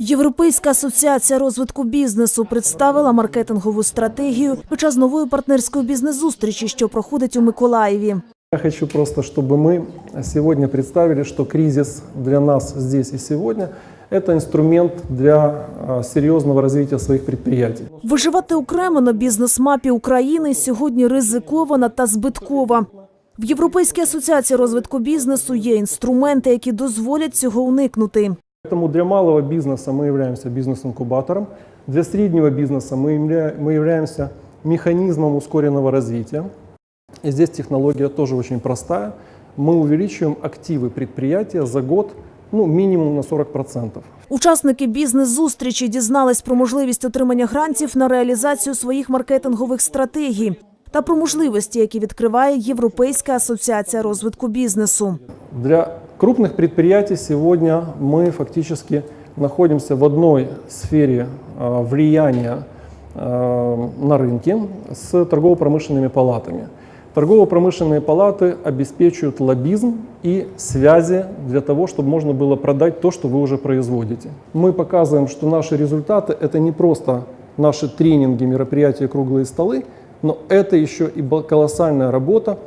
Європейська асоціація розвитку бізнесу представила маркетингову стратегію під час нової партнерської бізнес-зустрічі, що проходить у Миколаєві. Я хочу просто, чтобы мы сегодня представили, что кризис для нас здесь и сегодня – это инструмент для а, серьезного развития своих предприятий. Виживати окремо на бізнес-мапі України сьогодні ризикована та збиткова. В Європейській асоціації розвитку бізнесу є інструменти, які дозволять цього уникнути. Поэтому для малого бизнеса мы являемся бизнес-инкубатором, для среднего бизнеса мы, явля- мы являемся механизмом ускоренного развития. И здесь технология тоже очень простая. Мы увеличиваем активы предприятия за год ну, минимум на 40%. Учасники бізнес-зустрічі дізнались про можливість отримання грантів на реалізацію своїх маркетингових стратегій та про можливості, які відкриває Європейська асоціація розвитку бізнесу. Для крупных предприятий сегодня мы фактически находимся в одной сфере э, влияния э, на рынке с торгово-промышленными палатами. Торгово-промышленные палаты обеспечивают лоббизм и связи для того, чтобы можно было продать то, что вы уже производите. Мы показываем, что наши результаты – это не просто наши тренинги, мероприятия, круглые столы, но это еще и колоссальная работа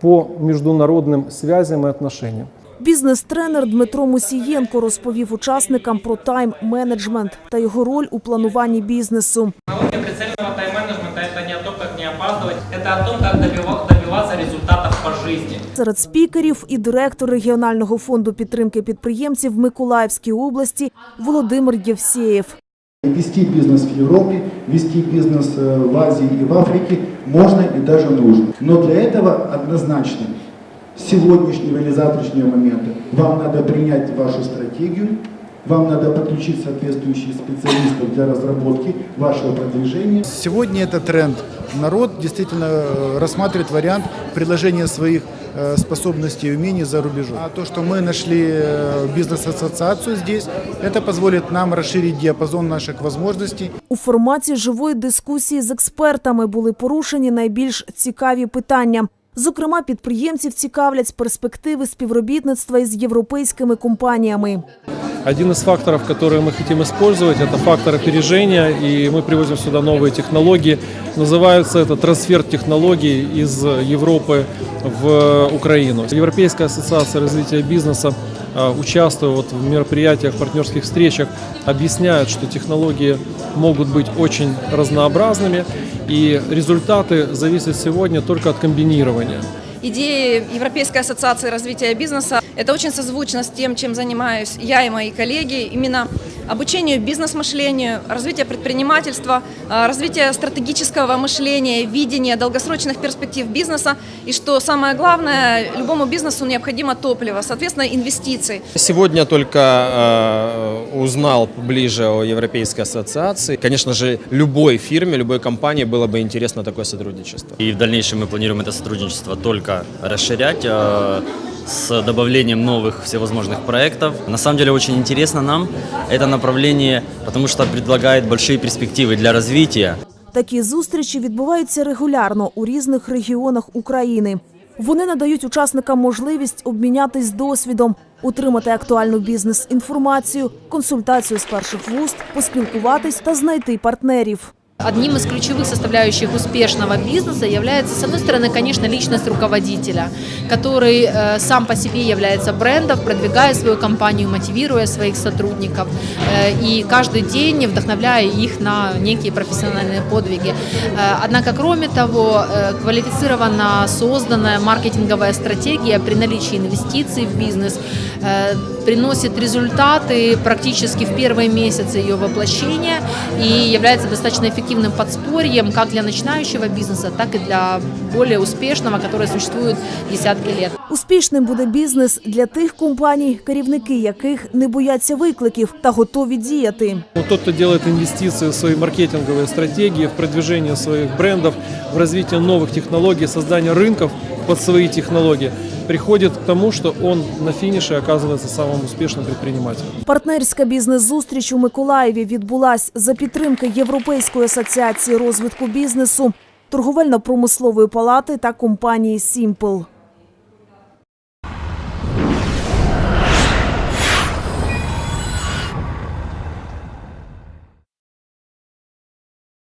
по международным связям и отношениям. Бізнес-тренер Дмитро Мусієнко розповів учасникам про тайм-менеджмент та його роль у плануванні бізнесу. Технология прицельного тайм-менеджмента – это не о том, как не опаздывать, это о том, как добива- добиваться результатов по жизни. Серед спікерів і директор регіонального фонду підтримки підприємців в Миколаївській області Володимир Євсєєв. Вести бизнес в Европе, вести бизнес э, в Азии и в Африке можно и даже нужно. Но для этого однозначно с сегодняшнего или завтрашнего момента вам надо принять вашу стратегию, вам надо подключить соответствующих специалистов для разработки вашего продвижения. Сегодня это тренд. Народ действительно э, рассматривает вариант предложения своих э, способностей и умений за рубежом. А то, что мы нашли э, бизнес-ассоциацию здесь, это позволит нам расширить диапазон наших возможностей. У форматі живої дискусії з експертами були порушені найбільш цікаві питання. Зокрема, підприємців цікавлять перспективи співробітництва із європейськими компаніями. Один из факторов, которые мы хотим использовать, это фактор опережения, и мы привозим сюда новые технологии. Называется это трансфер технологий из Европы в Украину. Европейская ассоциация развития бизнеса, а, участвуя вот в мероприятиях, партнерских встречах, объясняет, что технологии могут быть очень разнообразными, и результаты зависят сегодня только от комбинирования. Идеи Европейской ассоциации развития бизнеса – это очень созвучно с тем, чем занимаюсь я и мои коллеги. Именно обучению бизнес-мышлению, развитие предпринимательства, а, развитие стратегического мышления, видения долгосрочных перспектив бизнеса. И что самое главное, любому бизнесу необходимо топливо, соответственно, инвестиции. Сегодня только э, узнал ближе о Европейской ассоциации. Конечно же, любой фирме, любой компании было бы интересно такое сотрудничество. И в дальнейшем мы планируем это сотрудничество только расширять э, с добавлением новых всевозможных проектов. На самом деле очень интересно нам это направление, потому что предлагает большие перспективы для развития. Такі зустрічі відбуваються регулярно у різних регіонах України. Вони надають учасникам можливість обмінятись досвідом, отримати актуальну бізнес-інформацію, консультацію з перших вуст, поспілкуватись та знайти партнерів. Одним из ключевых составляющих успешного бизнеса является, с одной стороны, конечно, личность руководителя, который э, сам по себе является брендом, продвигая свою компанию, мотивируя своих сотрудников э, и каждый день вдохновляя их на некие профессиональные подвиги. Э, однако, кроме того, квалифицированно созданная маркетинговая стратегия при наличии инвестиций в бизнес приносит результаты практически в первые месяцы ее воплощения и является достаточно эффективным подспорьем как для начинающего бизнеса, так и для более успешного, который существует десятки лет. Успішним буде бізнес для тих компаній, керівники яких не бояться викликів та готові діяти. Ну, Тот, кто делает инвестиции в свои маркетинговые стратегии, в продвижение своих брендов, в развитие новых технологий, создание рынков под свои технологии, приходит к тому, что он на финише оказывается самым успешным предпринимателем. Партнерська бізнес-зустріч у Миколаєві відбулась за підтримки Європейської асоціації розвитку бізнесу, торговельно-промислової палати та компанії Сімпл.